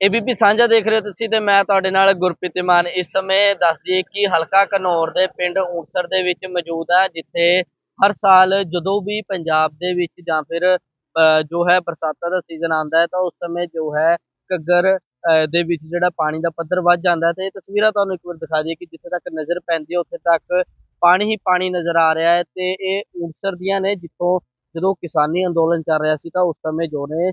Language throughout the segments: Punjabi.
ਏਬੀਪੀ ਸਾਂਝਾ ਦੇਖ ਰਹੇ ਹੋ ਤੁਸੀਂ ਤੇ ਮੈਂ ਤੁਹਾਡੇ ਨਾਲ ਗੁਰਪ੍ਰੀਤ ਮਾਨ ਇਸ ਸਮੇਂ ਦੱਸ ਦਈਏ ਕਿ ਹਲਕਾ ਘਨੌਰ ਦੇ ਪਿੰਡ ਊਂਸਰ ਦੇ ਵਿੱਚ ਮੌਜੂਦ ਹੈ ਜਿੱਥੇ ਹਰ ਸਾਲ ਜਦੋਂ ਵੀ ਪੰਜਾਬ ਦੇ ਵਿੱਚ ਜਾਂ ਫਿਰ ਜੋ ਹੈ ਬਰਸਾਤਾਂ ਦਾ ਸੀਜ਼ਨ ਆਉਂਦਾ ਹੈ ਤਾਂ ਉਸ ਸਮੇਂ ਜੋ ਹੈ ਘੱਗਰ ਦੇ ਵਿੱਚ ਜਿਹੜਾ ਪਾਣੀ ਦਾ ਪੱਧਰ ਵੱਧ ਜਾਂਦਾ ਹੈ ਤੇ ਇਹ ਤਸਵੀਰਾਂ ਤੁਹਾਨੂੰ ਇੱਕ ਵਾਰ ਦਿਖਾ ਦਈਏ ਕਿ ਜਿੱਥੇ ਤੱਕ ਨਜ਼ਰ ਪੈਂਦੀ ਹੈ, ਉੱਥੇ ਤੱਕ ਪਾਣੀ ਹੀ ਪਾਣੀ ਨਜ਼ਰ ਆ ਰਿਹਾ ਹੈ ਤੇ ਇਹ ਊਂਸਰ ਦੀਆਂ ਨੇ, ਜਿੱਥੋਂ ਜਦੋਂ ਕਿਸਾਨੀ ਅੰਦੋਲਨ ਚੱਲ ਰਿਹਾ ਸੀ ਤਾਂ ਉਸ ਸਮੇਂ ਜੋ ਨੇ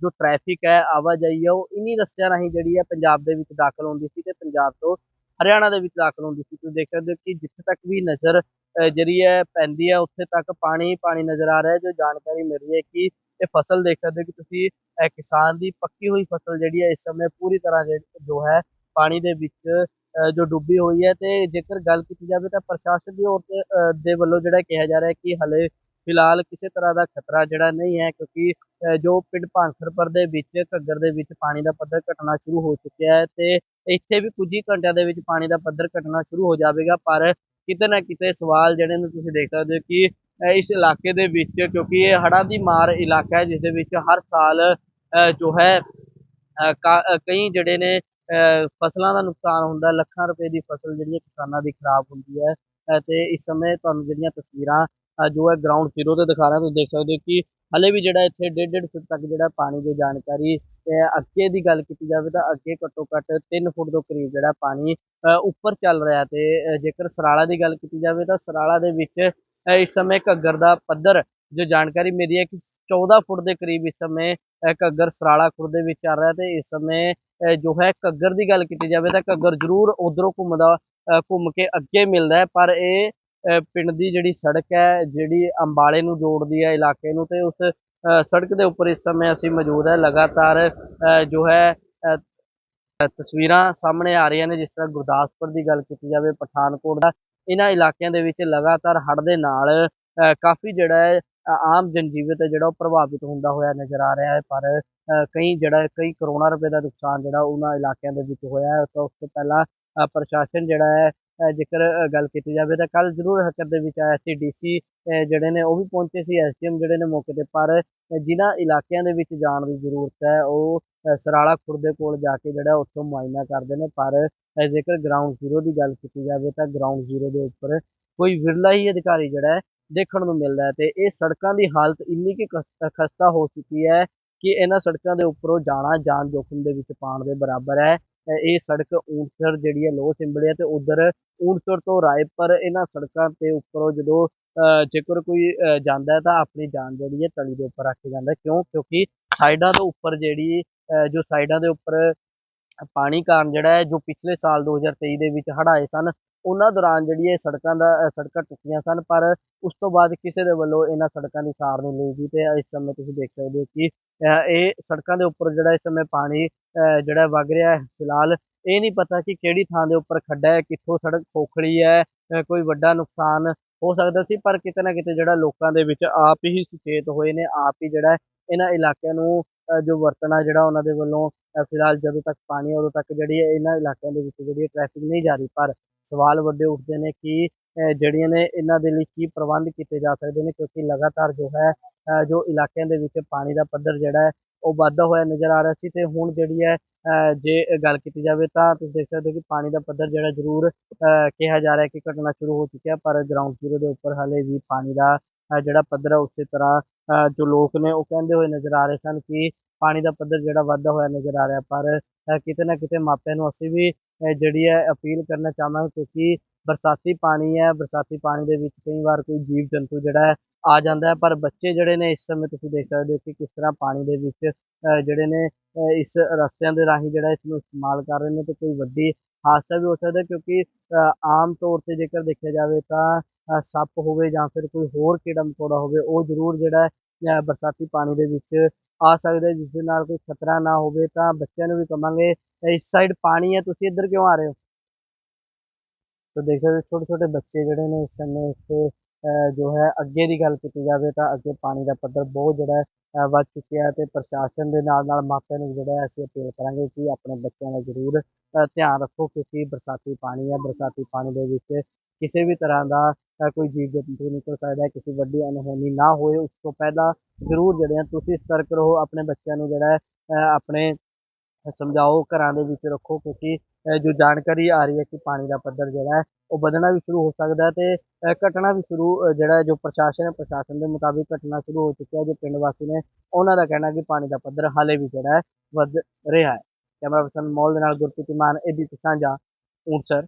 ਜੋ ਟ੍ਰੈਫਿਕ ਹੈ, ਆਵਾਜਾਈ ਹੈ, ਉਹ ਇਨੀ ਰਸਤਿਆਂ ਰਾਹੀਂ ਜਿਹੜੀ ਹੈ ਪੰਜਾਬ ਦੇ ਵਿੱਚ ਦਾਖਲ ਹੁੰਦੀ ਸੀ ਤੇ ਪੰਜਾਬ ਤੋਂ ਹਰਿਆਣਾ ਦੇ ਵਿੱਚ ਦਾਖਲ ਹੁੰਦੀ ਸੀ। ਤੁਸੀਂ ਦੇਖ ਸਕਦੇ ਹੋ ਕਿ ਜਿੱਥੇ ਤੱਕ ਵੀ ਨਜ਼ਰ ਜਿਹੜੀ ਹੈ ਪੈਂਦੀ ਹੈ, ਉੱਥੇ ਤੱਕ ਪਾਣੀ ਪਾਣੀ ਨਜ਼ਰ ਆ ਰਿਹਾ ਹੈ। ਜੋ ਜਾਣਕਾਰੀ ਮਿਲ ਰਹੀ ਹੈ ਕਿ ਇਹ ਫਸਲ ਦੇਖ ਸਕਦੇ ਹੋ ਕਿ ਤੁਸੀਂ ਕਿਸਾਨ ਦੀ ਪੱਕੀ ਹੋਈ ਫਸਲ ਜਿਹੜੀ ਹੈ, ਇਸ ਸਮੇਂ ਪੂਰੀ ਤਰ੍ਹਾਂ ਜੋ ਹੈ ਪਾਣੀ ਦੇ ਵਿੱਚ ਜੋ ਡੁੱਬੀ ਹੋਈ ਹੈ। ਤੇ ਜੇਕਰ ਗੱਲ ਕੀਤੀ ਜਾਵੇ ਤਾਂ ਪ੍ਰਸ਼ਾਸਨ ਦੀ ਔਰ ਦੇ ਵੱਲੋਂ ਜਿਹੜਾ ਕਿਹਾ ਜਾ ਰਿਹਾ ਹੈ ਕਿ ਹਲੇ ਫਿਲਹਾਲ ਕਿਸੇ ਤਰ੍ਹਾਂ ਦਾ ਖਤਰਾ ਜਿਹੜਾ ਨਹੀਂ ਹੈ ਕਿਉਂਕਿ ਜੋ ਪਿੰਡ ਭਾਂਸਰਪੁਰ ਦੇ ਵਿੱਚ ਘੱਗਰ ਦੇ ਵਿੱਚ ਪਾਣੀ ਦਾ ਪੱਧਰ ਘਟਣਾ ਸ਼ੁਰੂ ਹੋ ਚੁੱਕਿਆ ਹੈ ਤੇ ਇੱਥੇ ਵੀ ਕੁਝ ਹੀ ਘੰਟਿਆਂ ਦੇ ਵਿੱਚ ਪਾਣੀ ਦਾ ਪੱਧਰ ਘਟਣਾ ਸ਼ੁਰੂ ਹੋ ਜਾਵੇਗਾ ਪਰ ਕਿਤੇ ਨਾ ਕਿਤੇ ਸਵਾਲ ਜਿਹੜੇ ਨੇ ਤੁਸੀਂ ਦੇਖ ਸਕਦੇ ਹੋ ਕਿ ਇਸ ਇਲਾਕੇ ਦੇ ਵਿੱਚ ਕਿਉਂਕਿ ਇਹ ਹੜ੍ਹਾਂ ਦੀ ਮਾਰ ਇਲਾਕਾ ਹੈ ਜਿਸ ਦੇ ਵਿੱਚ ਹਰ ਸਾਲ ਜੋ ਹੈ ਕਾ- ਕਈ ਜਿਹੜੇ ਨੇ ਫਸਲਾਂ ਦਾ ਨੁਕਸਾਨ ਹੁੰਦਾ ਲੱਖਾਂ ਰੁਪਏ ਦੀ ਫਸਲ ਜਿਹੜੀ ਹੈ ਕਿਸਾਨਾਂ ਦੀ ਖਰਾਬ ਹੁੰਦੀ ਹੈ ਅ, ਤੇ ਇਸ ਸਮੇਂ ਤੁਹਾਨੂੰ ਜਿਹੜੀਆਂ ਤਸਵੀਰਾਂ ਜੋ ਹੈ ਗਰਾਊਂਡ ਜ਼ੀਰੋ ਤੇ ਦਿਖਾ ਰਿਹਾ, ਤੁਸੀਂ ਦੇਖ ਸਕਦੇ ਹੋ ਕਿ ਹਲੇ ਵੀ ਜਿਹੜਾ ਇੱਥੇ ਡੇਢ ਡੇਢ ਫੁੱਟ ਤੱਕ ਜਿਹੜਾ ਪਾਣੀ ਦੀ ਜਾਣਕਾਰੀ ਅੱਗੇ ਦੀ ਗੱਲ ਕੀਤੀ ਜਾਵੇ ਤਾਂ ਅੱਗੇ ਘੱਟੋ ਘੱਟ 3 ਫੁੱਟ ਤੋਂ ਕਰੀਬ ਜਿਹੜਾ ਪਾਣੀ ਉੱਪਰ ਚੱਲ ਰਿਹਾ ਤੇ ਜੇਕਰ ਸਰਾਲਾ ਦੀ ਗੱਲ ਕੀਤੀ ਜਾਵੇ ਤਾਂ ਸਰਾਲਾ ਦੇ ਵਿੱਚ ਇਸ ਸਮੇਂ ਘੱਗਰ ਦਾ ਪੱਧਰ, ਜੋ ਜਾਣਕਾਰੀ ਮਿਲੀ ਹੈ ਕਿ 14 ਫੁੱਟ ਦੇ ਕਰੀਬ ਇਸ ਸਮੇਂ ਘੱਗਰ ਸਰਾਲਾ ਖੁਰ ਦੇ ਵਿੱਚ ਚੱਲ ਰਿਹਾ ਤੇ ਇਸ ਸਮੇਂ ਜੋ ਹੈ ਘੱਗਰ ਦੀ ਗੱਲ ਕੀਤੀ ਜਾਵੇ ਤਾਂ ਘੱਗਰ ਜ਼ਰੂਰ ਉਧਰੋਂ ਘੁੰਮਦਾ ਘੁੰਮ ਕੇ ਅੱਗੇ ਮਿਲਦਾ ਹੈ, ਪਰ ਇਹ ਪਿੰਡ ਦੀ ਜਿਹੜੀ ਸੜਕ ਹੈ, ਜਿਹੜੀ ਅੰਬਾਲੇ ਨੂੰ ਜੋੜਦੀ ਹੈ ਇਲਾਕੇ ਨੂੰ ਤੇ ਉਸ ਸੜਕ ਦੇ ਉੱਪਰ ਇਸ ਸਮੇਂ ਅਸੀਂ ਮੌਜੂਦ ਹੈ। ਲਗਾਤਾਰ ਜੋ ਹੈ ਤਸਵੀਰਾਂ ਸਾਹਮਣੇ ਆ ਰਹੀਆਂ ਨੇ, ਜਿਸ ਤਰ੍ਹਾਂ ਗੁਰਦਾਸਪੁਰ ਦੀ ਗੱਲ ਕੀਤੀ ਜਾਵੇ, ਪਠਾਨਕੋਟ ਦਾ, ਇਹਨਾਂ ਇਲਾਕਿਆਂ ਦੇ ਵਿੱਚ ਲਗਾਤਾਰ ਹੜ੍ਹ ਦੇ ਨਾਲ ਕਾਫੀ ਜਿਹੜਾ ਹੈ ਆਮ ਜਨਜੀਵਨ ਹੈ, ਜਿਹੜਾ ਉਹ ਪ੍ਰਭਾਵਿਤ ਹੁੰਦਾ ਹੋਇਆ ਨਜ਼ਰ ਆ ਰਿਹਾ ਹੈ। ਪਰ ਕਈ ਜਿਹੜਾ, ਕਈ ਕਰੋੜਾਂ ਰੁਪਏ ਦਾ ਨੁਕਸਾਨ ਜਿਹੜਾ ਉਹਨਾਂ ਇਲਾਕਿਆਂ ਦੇ ਵਿੱਚ ਹੋਇਆ ਹੈ, ਤਾਂ ਉਸ ਤੋਂ ਪਹਿਲਾਂ ਪ੍ਰਸ਼ਾਸਨ ਜਿਹੜਾ ਹੈ ਜੇਕਰ ਗੱਲ ਕੀਤੀ ਜਾਵੇ ਤਾਂ ਕੱਲ ਜ਼ਰੂਰ ਹਕਰ ਦੇ ਵਿੱਚ ਆਇਆ ਸੀ ਡੀਸੀ ਜਿਹੜੇ ਨੇ ਉਹ ਵੀ ਪਹੁੰਚੇ ਸੀ ਐਸਡੀਐਮ ਜਿਹੜੇ ਨੇ ਮੌਕੇ ਤੇ ਪਰ ਅ, ਜਿਨ੍ਹਾਂ ਇਲਾਕਿਆਂ ਦੇ ਵਿੱਚ ਜਾਣ ਦੀ ਜ਼ਰੂਰਤ ਹੈ ਉਹ ਸਰਾਲਾ ਖੁਰ ਦੇ ਕੋਲ ਜਾ ਕੇ ਜਿਹੜਾ ਉੱਥੋਂ ਮੁਆਇਨਾ ਕਰਦੇ ਨੇ ਪਰ ਜੇਕਰ ਗਰਾਊਂਡ ਜ਼ੀਰੋ ਦੀ ਗੱਲ ਕੀਤੀ ਜਾਵੇ ਤਾਂ ਗਰਾਊਂਡ ਜ਼ੀਰੋ ਦੇ ਉੱਪਰ ਕੋਈ ਵਿਰਲਾ ਹੀ ਅਧਿਕਾਰੀ ਜਿਹੜਾ ਹੈ ਦੇਖਣ ਨੂੰ ਮਿਲਦਾ ਹੈ ਤੇ ਇਹ ਸੜਕਾਂ ਦੀ ਹਾਲਤ ਇੰਨੀ ਕਿ ਖਸਤਾ ਹੋ ਚੁੱਕੀ ਹੈ ਕਿ ਇਹਨਾਂ ਸੜਕਾਂ ਦੇ ਉੱਪਰੋਂ ਜਾਣਾ ਜਾਨ ਜੋਖਮ ਦੇ ਵਿੱਚ ਪਾਉਣ ਦੇ ਬਰਾਬਰ ਹੈ। ਇਹ ਸੜਕ ਊਂਟਸਰ ਜਿਹੜੀ ਹੈ ਲੋਹ ਸਿੰਬਲੇ ਤੇ ਉਧਰ ਊਂਟਸਰ ਤੋਂ ਰਾਏਪੁਰ ਇਹਨਾਂ ਸੜਕਾਂ ਤੇ ਉੱਪਰੋਂ ਜਦੋਂ ਅ, ਜੇਕਰ ਕੋਈ ਜਾਂਦਾ ਤਾਂ ਆਪਣੀ ਜਾਨ ਜਿਹੜੀ ਹੈ ਤਲੀ ਦੇ ਉੱਪਰ ਰੱਖ ਕੇ ਜਾਂਦਾ ਕਿਉਂ? ਕਿਉਂਕਿ ਸਾਈਡਾਂ ਤੋਂ ਉੱਪਰ ਜਿਹੜੀ ਜੋ ਸਾਈਡਾਂ ਦੇ ਉੱਪਰ ਪਾਣੀ ਕਾਰਨ ਜਿਹੜਾ ਹੈ ਜੋ ਪਿਛਲੇ ਸਾਲ 2023 ਦੇ ਵਿੱਚ ਹੜ੍ਹ ਆਏ ਸਨ ਉਹਨਾਂ ਦੌਰਾਨ ਜਿਹੜੀ ਇਹ ਸੜਕਾਂ ਦਾ ਸੜਕਾਂ ਟੁੱਟੀਆਂ ਸਨ ਪਰ ਉਸ ਤੋਂ ਬਾਅਦ ਕਿਸੇ ਦੇ ਵੱਲੋਂ ਇਹਨਾਂ ਸੜਕਾਂ ਦੀ ਸਾਰ ਨਹੀਂ ਲਈ ਗਈ ਤੇ ਇਸ ਸਮੇਂ ਤੁਸੀਂ ਦੇਖ ਸਕਦੇ ਹੋ ਕਿ ਇਹ ਸੜਕਾਂ ਦੇ ਉੱਪਰ ਜਿਹੜਾ ਇਸ ਸਮੇਂ ਪਾਣੀ ਜਿਹੜਾ ਵਗ ਰਿਹਾ ਫਿਲਹਾਲ, ਇਹ ਨਹੀਂ ਪਤਾ ਕਿ ਕਿਹੜੀ ਥਾਂ ਦੇ ਉੱਪਰ ਖੱਡਾ ਹੈ, ਕਿੱਥੋਂ ਸੜਕ ਖੋਖੜੀ ਹੈ ਕੋਈ ਵੱਡਾ ਨੁਕਸਾਨ ਹੋ ਸਕਦਾ ਸੀ, ਪਰ ਕਿਤੇ ਨਾ ਕਿਤੇ ਜਿਹੜਾ ਲੋਕਾਂ ਦੇ ਵਿੱਚ ਆਪ ਹੀ ਸੁਚੇਤ ਹੋਏ ਨੇ, ਆਪ ਹੀ ਜਿਹੜਾ ਇਹਨਾਂ ਇਲਾਕਿਆਂ ਨੂੰ ਜੋ ਵਰਤਣਾ ਜਿਹੜਾ ਉਹਨਾਂ ਦੇ ਵੱਲੋਂ ਫਿਲਹਾਲ ਜਦੋਂ ਤੱਕ ਪਾਣੀ ਉਦੋਂ ਤੱਕ ਜਿਹੜੀ ਹੈ ਇਹਨਾਂ ਇਲਾਕਿਆਂ ਦੇ ਵਿੱਚ ਜਿਹੜੀ ਟ੍ਰੈਫਿਕ ਨਹੀਂ ਜਾ ਰਹੀ, ਪਰ ਸਵਾਲ ਵੱਡੇ ਉੱਠਦੇ ਨੇ ਕਿ ਜਿਹੜੀਆਂ ਨੇ ਇਹਨਾਂ ਦੇ ਲਈ ਕੀ ਪ੍ਰਬੰਧ ਕੀਤੇ ਜਾ ਸਕਦੇ ਨੇ, ਕਿਉਂਕਿ ਲਗਾਤਾਰ ਜੋ ਹੈ ਜੋ ਇਲਾਕਿਆਂ ਦੇ ਵਿੱਚ ਪਾਣੀ ਦਾ ਪੱਧਰ ਜਿਹੜਾ ਉਹ ਵਾਧਾ ਹੋਇਆ ਨਜ਼ਰ ਆ ਰਿਹਾ ਸੀ ਤੇ ਹੁਣ ਜਿਹੜੀ ਹੈ ਜੇ ਗੱਲ ਕੀਤੀ ਜਾਵੇ ਤਾਂ ਤੁਸੀਂ ਦੇਖ ਸਕਦੇ ਹੋ ਕਿ ਪਾਣੀ ਦਾ ਪੱਧਰ ਜਿਹੜਾ ਜ਼ਰੂਰ ਕਿਹਾ ਜਾ ਰਿਹਾ ਕਿ ਘਟਣਾ ਸ਼ੁਰੂ ਹੋ ਚੁੱਕਿਆ ਪਰ ਗਰਾਊਂਡ ਜ਼ੀਰੋ ਦੇ ਉੱਪਰ ਹਾਲੇ ਵੀ ਪਾਣੀ ਦਾ ਜਿਹੜਾ ਪੱਧਰ ਹੈ ਉਸੇ ਤਰ੍ਹਾਂ ਅ, ਜੋ ਲੋਕ ਨੇ ਉਹ ਕਹਿੰਦੇ ਹੋਏ ਨਜ਼ਰ ਆ ਰਹੇ ਸਨ ਕਿ ਪਾਣੀ ਦਾ ਪੱਧਰ ਜਿਹੜਾ ਵਾਧਾ ਹੋਇਆ ਨਜ਼ਰ ਆ ਰਿਹਾ ਪਰ ਕਿਤੇ ਨਾ ਕਿਤੇ ਮਾਪਿਆਂ ਨੂੰ ਅਸੀਂ ਵੀ ਜਿਹੜੀ ਹੈ ਅਪੀਲ ਕਰਨਾ ਚਾਹਾਂਗੇ ਕਿਉਂਕਿ ਬਰਸਾਤੀ ਪਾਣੀ ਹੈ ਬਰਸਾਤੀ ਪਾਣੀ ਦੇ ਵਿੱਚ ਕਈ ਵਾਰ ਕੋਈ ਜੀਵ ਜੰਤੂ ਜਿਹੜਾ ਹੈ ਆ ਜਾਂਦਾ ਹੈ, ਪਰ ਬੱਚੇ ਜਿਹੜੇ ਨੇ ਇਸ ਸਮੇਂ ਤੁਸੀਂ ਦੇਖ ਸਕਦੇ ਹੋ ਕਿ ਕਿਸ ਤਰ੍ਹਾਂ ਪਾਣੀ ਦੇ ਵਿੱਚ ਜਿਹੜੇ ਨੇ ਇਸ ਰਸਤਿਆਂ ਦੇ ਰਾਹੀਂ ਜਿਹੜਾ ਇਸ ਨੂੰ ਇਸਤੇਮਾਲ ਕਰ ਰਹੇ ਨੇ, ਤੇ ਕੋਈ ਵੱਡੀ ਹਾਦਸਾ ਵੀ ਹੋ ਸਕਦਾ ਕਿਉਂਕਿ ਆਮ ਤੌਰ ਤੇ ਜੇਕਰ ਦੇਖਿਆ ਜਾਵੇ ਤਾਂ ਸੱਪ ਹੋਵੇ ਜਾਂ ਫਿਰ ਕੋਈ ਹੋਰ ਕੀੜਾ ਮਕੌੜਾ ਹੋਵੇ, ਉਹ ਜ਼ਰੂਰ ਜਿਹੜਾ ਬਰਸਾਤੀ ਪਾਣੀ ਦੇ ਵਿੱਚ ਆ ਸਕਦਾ ਜਿਸ ਦੇ ਨਾਲ ਕੋਈ ਖਤਰਾ ਨਾ ਹੋਵੇ, ਤਾਂ ਬੱਚਿਆਂ ਨੂੰ ਵੀ ਕਵਾਂਗੇ ਇਸ ਸਾਈਡ ਪਾਣੀ ਹੈ, ਤੁਸੀਂ ਇੱਧਰ ਕਿਉਂ ਆ ਰਹੇ ਹੋ? ਤਾਂ ਦੇਖ ਸਕਦੇ ਛੋਟੇ ਛੋਟੇ ਬੱਚੇ ਜਿਹੜੇ ਨੇ ਇਸ ਸਮੇਂ ਇੱਥੇ ਜੋ ਹੈ ਅੱਗੇ ਦੀ ਗੱਲ ਕੀਤੀ ਜਾਵੇ ਤਾਂ ਅੱਗੇ ਪਾਣੀ ਦਾ ਪੱਧਰ ਬਹੁਤ ਜਿਹੜਾ ਹੈ ਵੱਧ ਚੁੱਕਿਆ ਅਤੇ ਪ੍ਰਸ਼ਾਸਨ ਦੇ ਨਾਲ ਨਾਲ ਮਾਪਿਆਂ ਨੂੰ ਜਿਹੜਾ ਅਸੀਂ ਅਪੀਲ ਕਰਾਂਗੇ ਕਿ ਆਪਣੇ ਬੱਚਿਆਂ ਦਾ ਜ਼ਰੂਰ ਧਿਆਨ ਰੱਖੋ ਕਿਉਂਕਿ ਬਰਸਾਤੀ ਪਾਣੀ ਹੈ, ਬਰਸਾਤੀ ਪਾਣੀ ਦੇ ਵਿੱਚ ਕਿਸੇ ਵੀ ਤਰ੍ਹਾਂ ਦਾ ਕੋਈ ਜੀਵ ਜੰਤੂ ਨਿਕਲ ਸਕਦਾ ਕਿਸੇ ਵੱਡੀ ਅਨਹੋਣੀ ਨਾ ਹੋਏ, ਉਸ ਤੋਂ ਪਹਿਲਾਂ ਜ਼ਰੂਰ ਜਿਹੜੇ ਆ ਤੁਸੀਂ ਸਤਰਕ ਰਹੋ, ਆਪਣੇ ਬੱਚਿਆਂ ਨੂੰ ਜਿਹੜਾ ਹੈ ਆਪਣੇ ਸਮਝਾਓ, ਘਰਾਂ ਦੇ ਵਿੱਚ ਰੱਖੋ ਕਿਉਂਕਿ ਜੋ ਜਾਣਕਾਰੀ ਆ ਰਹੀ ਹੈ ਕਿ ਪਾਣੀ ਦਾ ਪੱਧਰ ਜਿਹੜਾ ਹੈ ਉਹ ਵਧਣਾ ਵੀ ਸ਼ੁਰੂ ਹੋ ਸਕਦਾ ਹੈ ਤੇ ਘਟਣਾ ਵੀ ਸ਼ੁਰੂ ਜਿਹੜਾ ਜੋ ਪ੍ਰਸ਼ਾਸਨ ਹੈ, ਪ੍ਰਸ਼ਾਸਨ ਦੇ ਮੁਤਾਬਿਕ ਘਟਣਾ ਸ਼ੁਰੂ ਹੋ ਚੁੱਕਿਆ ਜੋ ਪਿੰਡ ਵਾਸੀ ਨੇ, ਉਹਨਾਂ ਦਾ ਕਹਿਣਾ ਕਿ ਪਾਣੀ ਦਾ ਪੱਧਰ ਹਾਲੇ ਵੀ ਜਿਹੜਾ ਹੈ ਵੱਧ ਰਿਹਾ ਹੈ। ਕੈਮਰਾ ਪਰਸਨ ਮੌਲ ਦੇ ਨਾਲ ਗੁਰਪ੍ਰੀਤ ਮਾਨ ਏਬੀਪੀ ਸਾਂਝਾ ਊਂਟਸਰ